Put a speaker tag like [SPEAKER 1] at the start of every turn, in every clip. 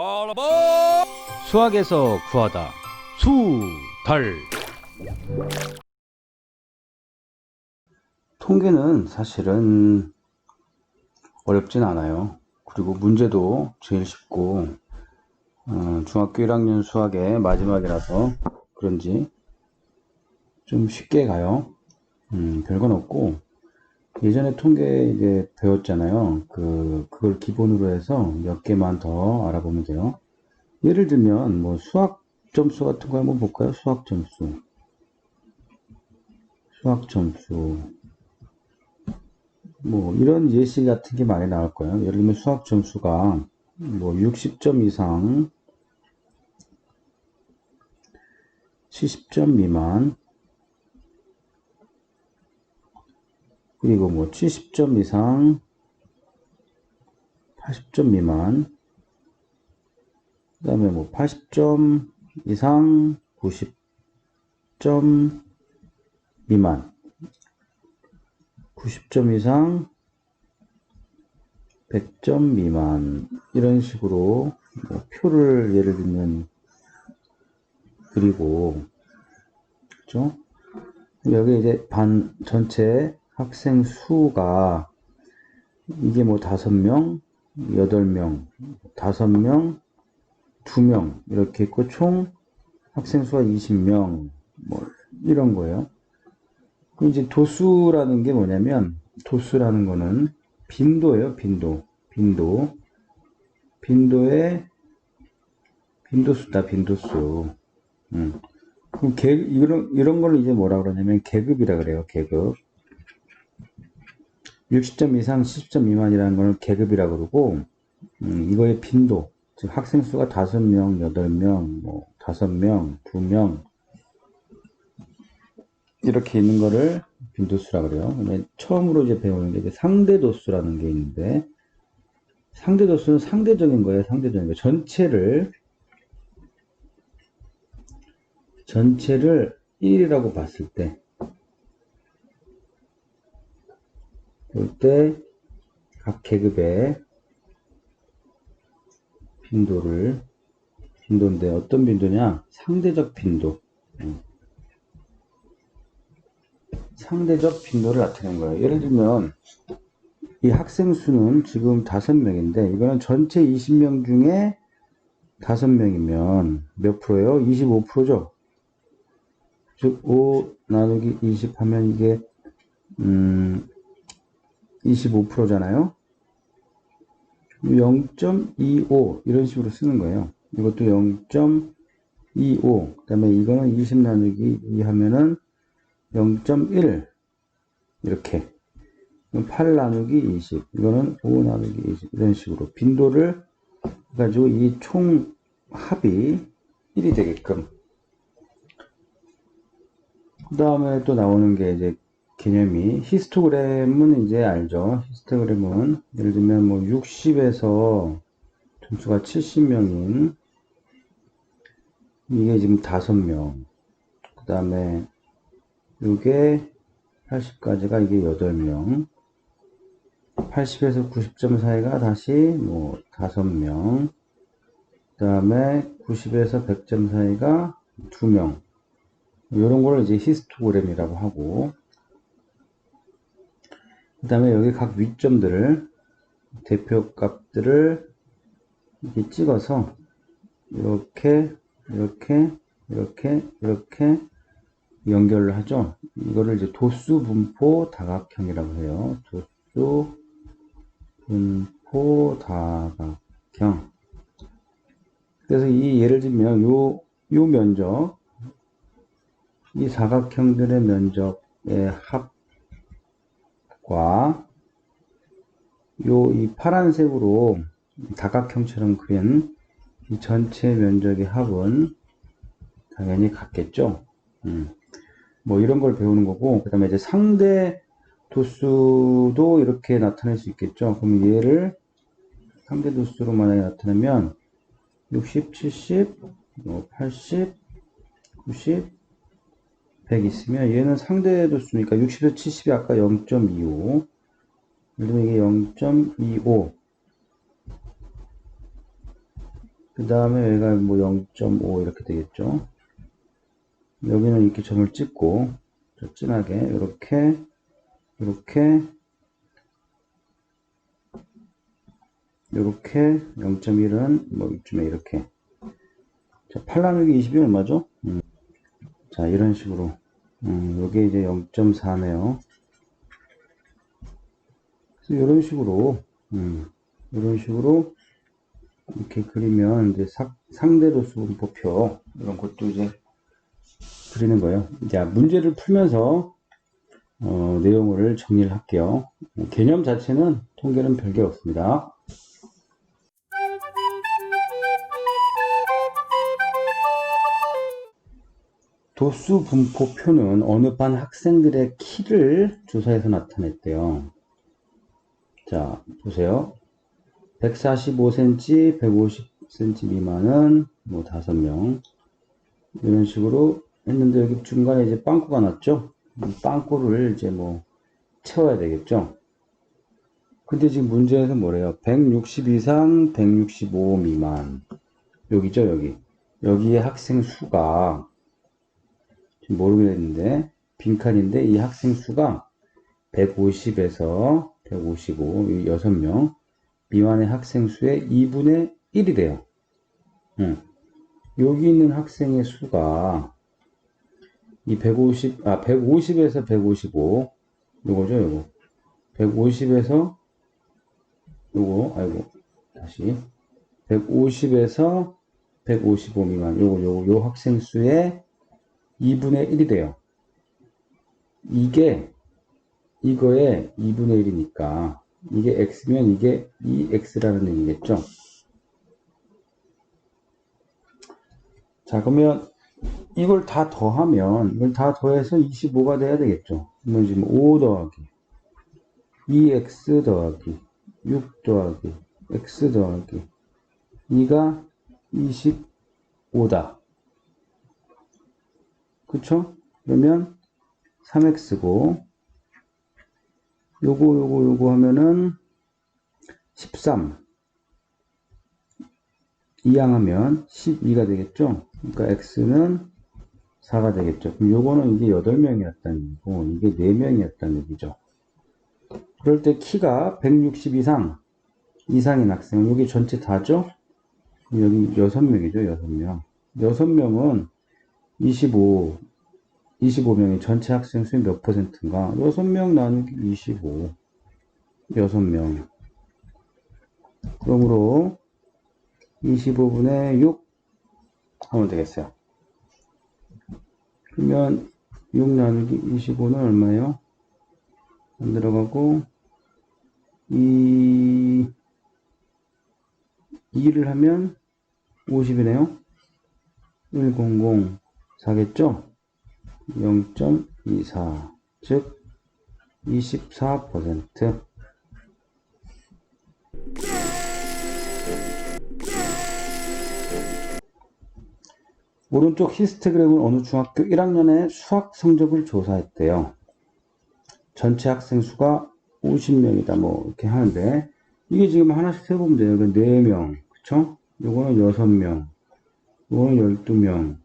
[SPEAKER 1] All aboard!
[SPEAKER 2] 수학에서 구하다 수달 통계는 사실은 어렵진 않아요. 그리고 문제도 제일 쉽고 어, 중학교 1학년 수학의 마지막이라서 그런지 좀 쉽게 가요. 음, 별건 없고 예전에 통계 이제 배웠잖아요. 그 그걸 기본으로 해서 몇 개만 더 알아보면 돼요. 예를 들면 뭐 수학 점수 같은 거 한번 볼까요? 수학 점수. 수학 점수. 뭐 이런 예시 같은 게 많이 나올 거예요. 예를 들면 수학 점수가 뭐 60점 이상 70점 미만 그리고 뭐 70점 이상 80점 미만 그 다음에 뭐 80점 이상 90점 미만 90점 이상 100점 미만 이런 식으로 뭐 표를 예를 들면 그리고 그죠? 여기 이제 반 전체 학생 수가 이게 뭐 다섯 명, 여덟 명, 다섯 명, 두 명 이렇게 있고 총 학생 수가 20명 뭐 이런 거예요. 그 이제 도수라는 게 뭐냐면 도수라는 거는 빈도예요, 빈도. 빈도. 빈도의 빈도수다, 빈도수. 음. 그럼 계, 이런, 이런 걸 이제 뭐라 그러냐면 계급이라 그래요, 계급. 60점 이상 70점 미만이라는 거는 계급이라 그러고, 음, 이거의 빈도. 즉, 학생 수가 5명, 8명, 뭐, 5명, 2명, 이렇게 있는 거를 빈도수라 그래요. 처음으로 이제 배우는 게 이제 상대도수라는 게 있는데, 상대도수는 상대적인 거예요, 상대적인 거. 전체를, 전체를 1이라고 봤을 때, 볼 때, 각 계급의 빈도를, 빈도인데, 어떤 빈도냐? 상대적 빈도. 음. 상대적 빈도를 나타내는 거예요. 예를 들면, 이 학생 수는 지금 5명인데, 이거는 전체 20명 중에 5명이면 몇 프로예요? 25%죠? 즉, 5 나누기 20 하면 이게, 음, 25%잖아요? 0.25 이런 식으로 쓰는 거예요. 이것도 0.25. 그 다음에 이거는 20 나누기 2 하면은 0.1 이렇게 8 나누기 20 이거는 5 나누기 20 이런 식으로 빈도를 가지고 이 총 합이 1이 되게끔 그 다음에 또 나오는 게 이제 개념이 히스토그램은 이제 알죠. 히스토그램은 예를 들면 뭐 60에서 점수가 70명인 이게 지금 5명. 그 다음에 요게 80까지가 이게 8명. 80에서 90점 사이가 다시 뭐 5명. 그 다음에 90에서 100점 사이가 2명. 이런 거를 이제 히스토그램이라고 하고 그 다음에 여기 각 위점들을 대표 값들을 이렇게 찍어서 이렇게 이렇게 이렇게 이렇게 연결을 하죠. 이거를 이제 도수 분포 다각형이라고 해요. 도수 분포 다각형. 그래서 이 예를 들면 요, 요 면적, 이 사각형들의 면적의 합 과 요 이 파란색으로 다각형처럼 그린 이 전체 면적의 합은 당연히 같겠죠. 음. 뭐 이런 걸 배우는 거고 그 다음에 이제 상대 도수도 이렇게 나타낼 수 있겠죠 그럼 얘를 상대 도수로 만약에 나타내면 60, 70, 뭐 80, 90, 100 있으면 얘는 상대 도수니까 60에서 70이 아까 0.25 예를 들면 이게 0.25 그 다음에 얘가 뭐 0.5 이렇게 되겠죠. 여기는 이렇게 점을 찍고, 저 진하게, 이렇게, 이렇게, 이렇게, 0.1은 뭐 이쯤에 이렇게. 자, 8 나누기 20이 얼마죠? 음. 자, 이런 식으로. 음, 요게 이제 0.4네요. 그래서 이런 식으로, 음, 이런 식으로 이렇게 그리면 이제 상, 상대로 수분포표 이런 것도 이제 그리는 거예요. 자, 문제를 풀면서 어, 내용을 정리를 할게요. 개념 자체는 통계는 별게 없습니다. 도수 분포표는 어느 반 학생들의 키를 조사해서 나타냈대요. 자, 보세요. 145cm, 150cm 미만은 뭐 5명. 이런 식으로 했는데 여기 중간에 이제 빵꾸가 났죠? 이 빵꾸를 이제 뭐 채워야 되겠죠? 근데 지금 문제에서 뭐래요? 160 이상, 165 미만. 여기죠, 여기. 여기에 학생 수가 모르겠는데 빈칸인데 이 학생 수가 150에서 155, 6명 미만의 학생 수의 2분의 1이래요. 응. 여기 있는 학생의 수가 이 150, 아, 150에서 155, 요거죠, 요거. 150에서, 요거, 아이고, 다시. 150에서 155 미만, 요거, 요거, 요 학생 수의 2분의 1이 돼요. 이게, 이거의 2분의 1이니까, 이게 x면 이게 2x라는 얘기겠죠? 자, 그러면 이걸 다 더하면, 이걸 다 더해서 25가 돼야 되겠죠? 그러면 지금 5 더하기, 2x 더하기, 6 더하기, x 더하기, 2가 25다. 그쵸? 그러면 3x고, 요거, 요거, 요거 하면은 13. 이항하면 12가 되겠죠? 그러니까 x는 4가 되겠죠. 그럼 요거는 이게 8명이었다는 얘기고, 이게 4명이었다는 얘기죠. 그럴 때 키가 160 이상, 이상인 학생은 여기 전체 다죠? 여기 6명이죠, 6명. 6명은 25, 25명이 전체 학생 수의 몇 퍼센트인가? 6명 나누기 25. 6명. 그러므로 25분의 6 하면 되겠어요. 그러면 6 나누기 25는 얼마예요? 안 들어가고 2 2를 하면 50이네요. 100 4겠죠? 0.24, 즉 24%. 오른쪽 히스토그램은 어느 중학교 1학년의 수학 성적을 조사했대요. 전체 학생 수가 50명이다. 뭐 이렇게 하는데 이게 지금 하나씩 세보면 돼요. 4명, 그쵸? 요거는 6명, 요거는 12명,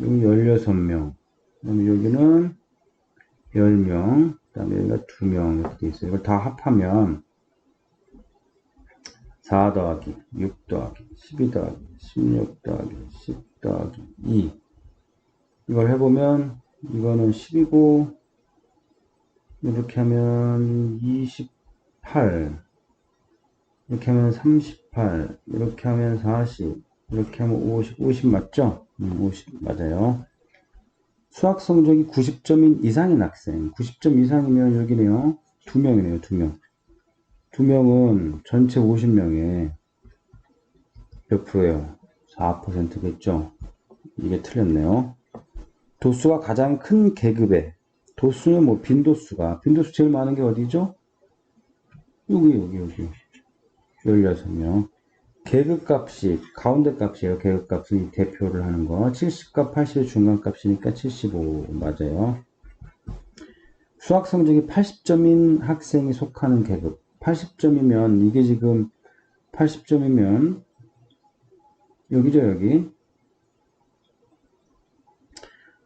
[SPEAKER 2] 여기 16명, 그 다음에 여기는 10명, 그 다음에 여기가 2명 이렇게 돼 있어요. 이걸 다 합하면 4 더하기 6 더하기 12 더하기 16 더하기 10 더하기 2 이걸 해보면 이거는 10이고 이렇게 하면 28 이렇게 하면 38 이렇게 하면 40 이렇게 하면 50 50 맞죠? 음, 50 맞아요. 수학 성적이 90점 이상인 학생 90점 이상이면 여기네요. 2명이네요. 2명. 2명은 전체 50명에 몇 프로예요? 4%겠죠? 이게 틀렸네요. 도수가 가장 큰 계급에 도수는 뭐 빈도수가 빈도수 제일 많은 게 어디죠? 여기 여기 여기 16명 계급값이 가운데 값이에요. 계급값은 이 대표를 하는 거 70과 80의 중간값이니까 75 맞아요. 수학 성적이 80점인 학생이 속하는 계급 80점이면 이게 지금 80점이면 여기죠, 여기.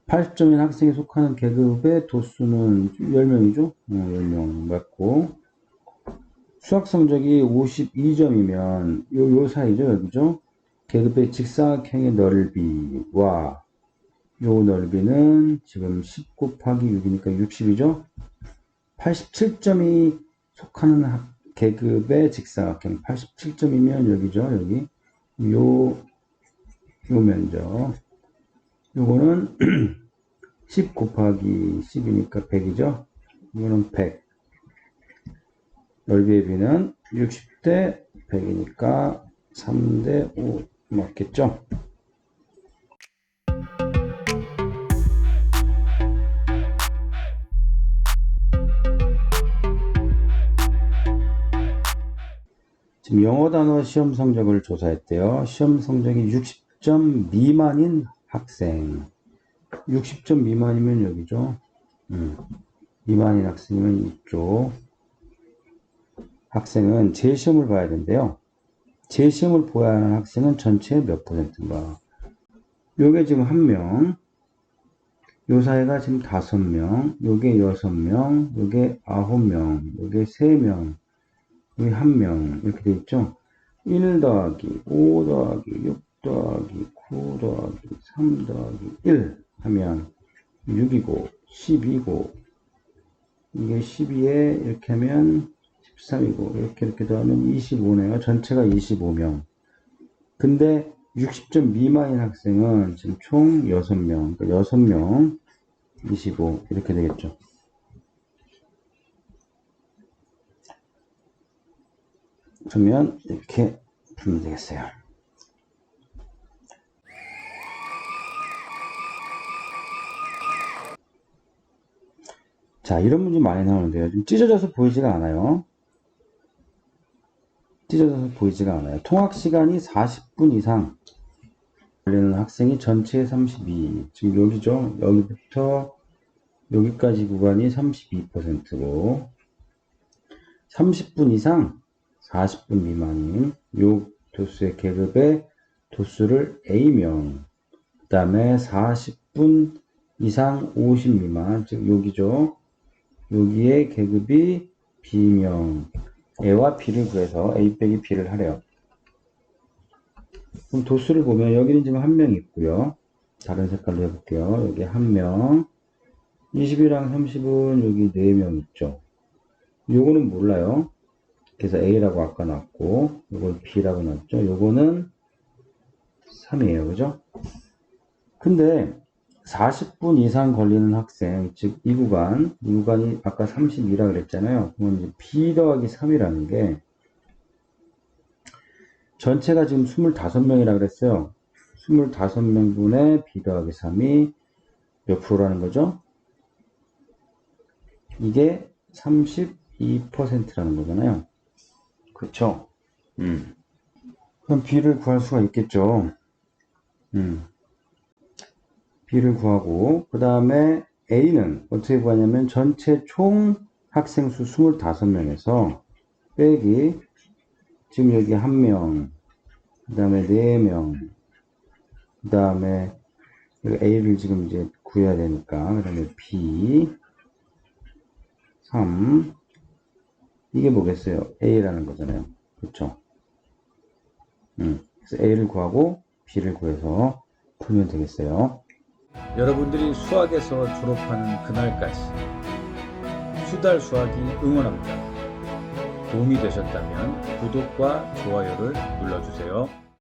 [SPEAKER 2] 80점인 학생이 속하는 계급의 도수는 10명이죠? 어, 10명 맞고. 수학 성적이 52점이면 요, 요 사이죠, 여기죠? 계급의 직사각형의 넓이와 요 넓이는 지금 10 곱하기 6이니까 60이죠? 87점이 속하는 학- 계급의 직사각형 87점이면 여기죠, 여기. 요, 요 면적. 요거는 10 곱하기 10이니까 100이죠? 이거는 100. 넓이의 비는 60대 100이니까 3대 5 맞겠죠? 지금 영어 단어 시험 성적을 조사했대요. 시험 성적이 60점 미만인 학생. 60점 미만이면 여기죠. 음. 미만인 학생이면 이쪽. 학생은 재시험을 봐야 된대요. 재시험을 보아야 하는 학생은 전체의 몇 퍼센트인가. 요게 지금 한 명. 요 사이가 지금 다섯 명. 요게 여섯 명. 요게 아홉 명. 요게 세 명. 여기 한 명. 이렇게 돼 있죠. 1 더하기 5 더하기 6 더하기 9 더하기 3 더하기 1 하면 6이고 10이고 이게 12에 이렇게 하면 13이고 이렇게 이렇게 더하면 25네요. 전체가 25명. 근데 60점 미만인 학생은 지금 총 6명. 그러니까 6명 25 이렇게 되겠죠. 그러면 이렇게 풀면 되겠어요. 자, 이런 문제 많이 나오는데요. 좀 찢어져서 보이지가 않아요. 찢어져서 보이지가 않아요. 통학 시간이 40분 이상 걸리는 학생이 전체의 32. 지금 여기죠. 여기부터 여기까지 구간이 32%고 30분 이상 40분 미만인 요 도수의 계급의 도수를 A명 그 다음에 40분 이상 50 미만 즉 여기죠 여기에 계급이 B명 A와 B를 구해서 A 빼기 B를 하래요 그럼 도수를 보면 여기는 지금 한 명 있고요 다른 색깔로 해볼게요 여기 한 명 20이랑 30은 여기 4명 있죠 요거는 몰라요 그래서 A라고 아까 놨고, 요건 B라고 놨죠. 요거는 3이에요. 그죠? 근데 40분 이상 걸리는 학생, 즉 이 구간, 이 구간이 아까 32라 그랬잖아요. 그러면 이제 B 더하기 3이라는 게 전체가 지금 25명이라 그랬어요. 25명 분의 B 더하기 3이 몇 프로라는 거죠? 이게 32%라는 거잖아요. 그쵸? 음. 그럼 B를 구할 수가 있겠죠. 음. B를 구하고, 그 다음에 A는 어떻게 구하냐면 전체 총 학생 수 25명에서 빼기, 지금 여기 1명, 그 다음에 4명, 그 다음에 A를 지금 이제 구해야 되니까, 그 다음에 B, 3, 이게 뭐겠어요? A라는 거잖아요. 그쵸? 음, 그래서 A를 구하고 B를 구해서 풀면 되겠어요.
[SPEAKER 1] 여러분들이 수학에서 졸업하는 그날까지 수달 수학이 응원합니다. 도움이 되셨다면 구독과 좋아요를 눌러주세요.